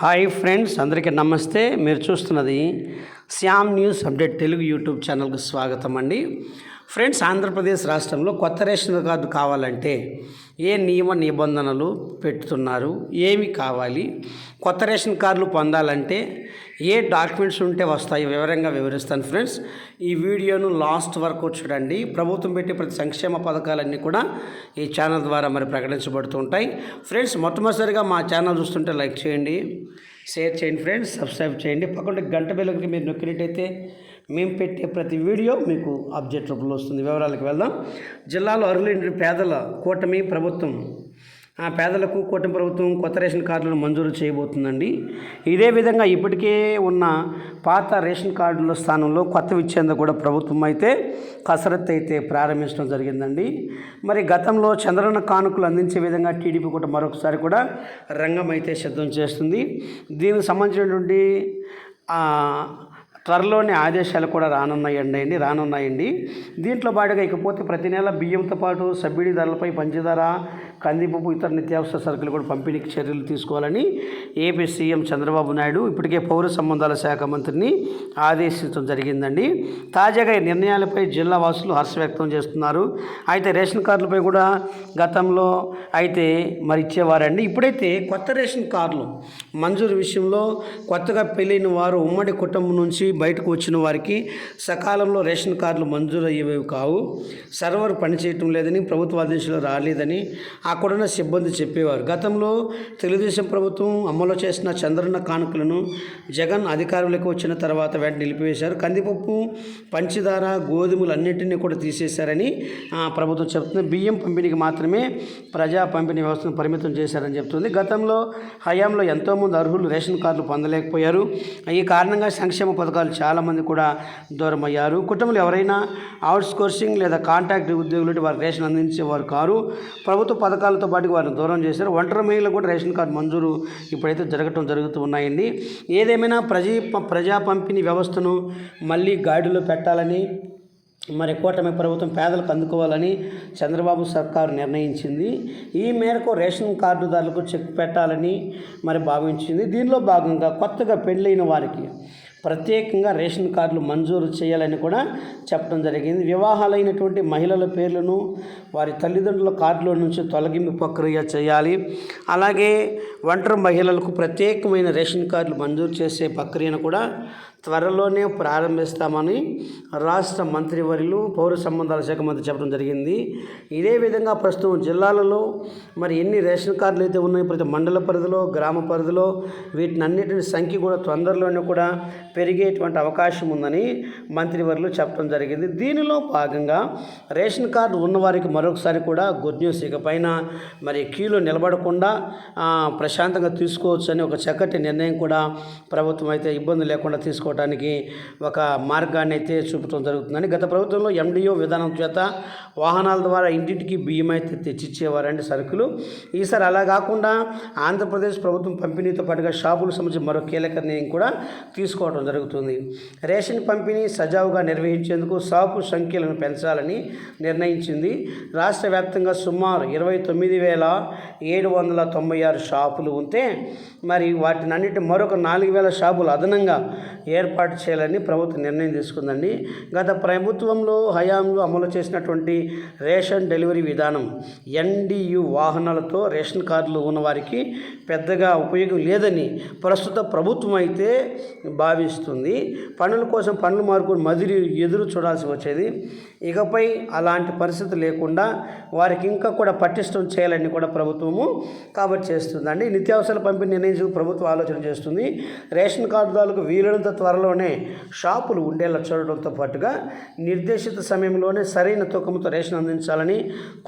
Hi friends అందరికీ నమస్తే. మీరు చూస్తున్నది Shyam news update Telugu YouTube ఛానల్కు స్వాగతం అండి. ఫ్రెండ్స్ ఆంధ్రప్రదేశ్ రాష్ట్రంలో కొత్త రేషన్ కార్డు కావాలంటే ఏ నియమ నిబంధనలు పెడుతున్నారు? ఏమి కావాలి? కొత్త రేషన్ కార్డులు పొందాలంటే ఏ డాక్యుమెంట్స్ ఉంటే వస్తాయి? వివరంగా వివరిస్తాను ఫ్రెండ్స్. ఈ వీడియోను లాస్ట్ వరకు చూడండి. ప్రభుత్వం పెట్టే ప్రతి సంక్షేమ పథకాలన్నీ కూడా ఈ ఛానల్ ద్వారా మరి ప్రకటించబడుతుంటాయి ఫ్రెండ్స్ మొట్టమొదటిసారిగా మా ఛానల్ చూస్తుంటే లైక్ చేయండి షేర్ చేయండి ఫ్రెండ్స్ సబ్స్క్రైబ్ చేయండి. పక్కన గంట బెల్లకి మీరు నొక్కినట్టయితే మేము పెట్టే ప్రతి వీడియో మీకు అబ్జెక్ట్ రూపంలో వస్తుంది. వివరాలకు వెళ్దాం. జిల్లాలో అర్హులైన పేదల కూటమి ప్రభుత్వం ఆ పేదలకు కూటమి ప్రభుత్వం కొత్త రేషన్ కార్డులను మంజూరు చేయబోతుందండి. ఇదే విధంగా ఇప్పటికే ఉన్న పాత రేషన్ కార్డుల స్థానంలో కొత్తవి ఇచ్చేందుకు కూడా ప్రభుత్వం అయితే కసరత్తు అయితే ప్రారంభించడం జరిగిందండి. మరి గతంలో చంద్రన్న కానుకలు అందించే విధంగా టీడీపీ కూడా మరొకసారి కూడా రంగం అయితే సిద్ధం చేస్తుంది. దీనికి సంబంధించినటువంటి త్వరలోనే ఆదేశాలు కూడా రానున్నాయండి అండి రానున్నాయండి. దీంట్లో పాటుగా ఇకపోతే ప్రతి నెల బియ్యంతో పాటు సబ్సిడీ ధరలపై పంచదార కందిపప్పు ఇతర నిత్యావసర సరుకులు కూడా పంపిణీకి చర్యలు తీసుకోవాలని ఏపీ సీఎం చంద్రబాబు నాయుడు ఇప్పటికే పౌర సంబంధాల శాఖ మంత్రిని ఆదేశించడం జరిగిందండి. తాజాగా ఈ నిర్ణయాలపై జిల్లా వాసులు హర్ష వ్యక్తం చేస్తున్నారు. అయితే రేషన్ కార్డులపై కూడా గతంలో అయితే మరి ఇచ్చేవారండి. ఇప్పుడైతే కొత్త రేషన్ కార్డులు మంజూరు విషయంలో కొత్తగా పెళ్ళైన వారు ఉమ్మడి కుటుంబం నుంచి బయటకు వచ్చిన వారికి సకాలంలో రేషన్ కార్డులు మంజూరు అయ్యేవి కావు. సర్వర్ పనిచేయటం లేదని ప్రభుత్వ ఆదేశాలు రాలేదని అక్కడున్న సిబ్బంది చెప్పేవారు. గతంలో తెలుగుదేశం ప్రభుత్వం అమలు చేసిన చంద్రన్న కానుకలను జగన్ అధికారులకు వచ్చిన తర్వాత వెంటనే నిలిపివేశారు. కందిపప్పు పంచదార గోధుమలు అన్నింటినీ కూడా తీసేశారని ప్రభుత్వం చెప్తుంది బియ్యం పంపిణీకి మాత్రమే ప్రజా పంపిణీ వ్యవస్థను పరిమితం చేశారని చెప్తుంది గతంలో హయాంలో ఎంతోమంది అర్హులు రేషన్ కార్డులు పొందలేకపోయారు. ఈ కారణంగా సంక్షేమ పథకాలు చాలామంది కూడా దూరం అయ్యారు కుటుంబంలో ఎవరైనా అవుట్ సోర్సింగ్ లేదా కాంట్రాక్ట్ ఉద్యోగులు వారు రేషన్ అందించేవారు కారు. ప్రభుత్వ పథకాలతో పాటు వారిని దూరం చేశారు. ఒంటరి మహిళలకు కూడా రేషన్ కార్డు మంజూరు ఇప్పుడైతే జరగటం జరుగుతూ ఉన్నాయండి ఏదేమైనా ప్రజీ ప్రజా పంపిణీ వ్యవస్థను మళ్ళీ గాడిలో పెట్టాలని మరి కూటమి ప్రభుత్వం పేదలకు అందుకోవాలని చంద్రబాబు సర్కారు నిర్ణయించింది. ఈ మేరకు రేషన్ కార్డుదారులకు చెక్ పెట్టాలని మరి భావించింది. దీనిలో భాగంగా కొత్తగా పెళ్ళైన వారికి ప్రత్యేకంగా రేషన్ కార్డులు మంజూరు చేయాలని కూడా చెప్పడం జరిగింది. వివాహాలైనటువంటి మహిళల పేర్లను వారి తల్లిదండ్రుల కార్డుల నుంచి తొలగింపు ప్రక్రియ చేయాలి. అలాగే ఒంటరి మహిళలకు ప్రత్యేకమైన రేషన్ కార్డులు మంజూరు చేసే ప్రక్రియను కూడా త్వరలోనే ప్రారంభిస్తామని రాష్ట్ర మంత్రివర్యులు పౌర సంబంధాల శాఖ మంత్రి చెప్పడం జరిగింది. ఇదే విధంగా ప్రస్తుతం జిల్లాలలో మరి ఎన్ని రేషన్ కార్డులు అయితే ఉన్నాయో ప్రతి మండల పరిధిలో గ్రామ పరిధిలో వీటిని అన్నిటిని సంఖ్య కూడా తొందరలోనే కూడా పెరిగేటువంటి అవకాశం ఉందని మంత్రివర్యులు చెప్పడం జరిగింది. దీనిలో భాగంగా రేషన్ కార్డు ఉన్నవారికి మరొకసారి కూడా గుడ్ న్యూస్. ఇకపైన మరి క్యూలో నిలబడకుండా ప్రశ్న ప్రశాంతంగా తీసుకోవచ్చు అని ఒక చక్కటి నిర్ణయం కూడా ప్రభుత్వం అయితే ఇబ్బంది లేకుండా తీసుకోవడానికి ఒక మార్గాన్ని అయితే చూపడం జరుగుతుందని గత ప్రభుత్వంలో ఎండిఓ విధానం చేత వాహనాల ద్వారా ఇంటింటికి బియ్యం అయితే తెచ్చిచ్చేవారండి సరుకులు. ఈసారి అలా కాకుండా ఆంధ్రప్రదేశ్ ప్రభుత్వం పంపిణీతో పాటుగా షాపులకు సంబంధించి మరో కీలక నిర్ణయం కూడా తీసుకోవడం జరుగుతుంది. రేషన్ పంపిణీ సజావుగా నిర్వహించేందుకు షాపు సంఖ్యలను పెంచాలని నిర్ణయించింది. రాష్ట్ర వ్యాప్తంగా సుమారు ఇరవై తొమ్మిది వేల ఏడు వందల తొంభై ఆరు షాపులు ఉంటే మరి వాటిని అన్నిటి మరొక నాలుగు వేల షాపులు అదనంగా ఏర్పాటు చేయాలని ప్రభుత్వం నిర్ణయం తీసుకుందండి. గత ప్రభుత్వంలో హయాంలో అమలు చేసినటువంటి రేషన్ డెలివరీ విధానం ఎన్డియు వాహనాలతో రేషన్ కార్డులు ఉన్నవారికి పెద్దగా ఉపయోగం లేదని ప్రస్తుత ప్రభుత్వం అయితే భావిస్తుంది. పనుల కోసం పనులు మార్కుని మదిరి ఎదురు చూడాల్సి వచ్చేది. ఇకపై అలాంటి పరిస్థితి లేకుండా వారికి ఇంకా కూడా పటిష్టం చేయాలని కూడా ప్రభుత్వము కాబట్టి చేస్తుందండి. నిత్యావసరాల పంపిణీ నిర్ణయించు ప్రభుత్వం ఆలోచన చేస్తుంది. రేషన్ కార్డుదారులకు వీలైనంత త్వరలోనే షాపులు ఉండేలా చూడడంతో పాటుగా నిర్దేశిత సమయంలోనే సరైన తూకంతో రేషన్ అందించాలని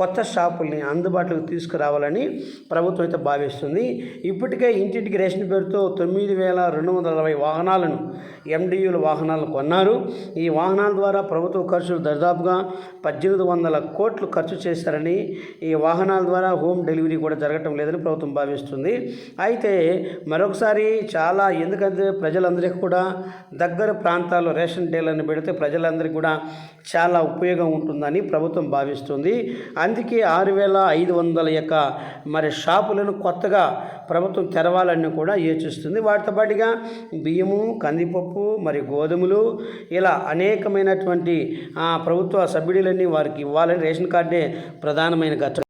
కొత్త షాపుల్ని అందుబాటులోకి తీసుకురావాలని ప్రభుత్వం అయితే భావిస్తుంది. ఇప్పటికే ఇంటింటికి రేషన్ పేరుతో తొమ్మిది వేల రెండు వందల అరవై వాహనాలను ఎండియూల వాహనాలను కొన్నారు. ఈ వాహనాల ద్వారా ప్రభుత్వ ఖర్చులు దాదాపుగా పద్దెనిమిది వందల కోట్లు ఖర్చు చేశారని ఈ వాహనాల ద్వారా హోమ్ డెలివరీ కూడా జరగటం లేదని ప్రభుత్వం భావిస్తుంది. అయితే మరొకసారి చాలా ఎందుకంటే ప్రజలందరికీ కూడా దగ్గర ప్రాంతాల్లో రేషన్ డీలర్ని పెడితే ప్రజలందరికీ కూడా చాలా ఉపయోగం ఉంటుందని ప్రభుత్వం భావిస్తుంది. అందుకే ఆరు వేల ఐదు వందల యొక్క మరి షాపులను కొత్తగా ప్రభుత్వం తెరవాలని కూడా యోచిస్తుంది. వాటితో పాటుగా బియ్యము కందిపప్పు మరి గోధుమలు ఇలా అనేకమైనటువంటి ప్రభుత్వ సబ్సిడీలన్నీ వారికి ఇవ్వాలని రేషన్ కార్డే ప్రధానమైన గత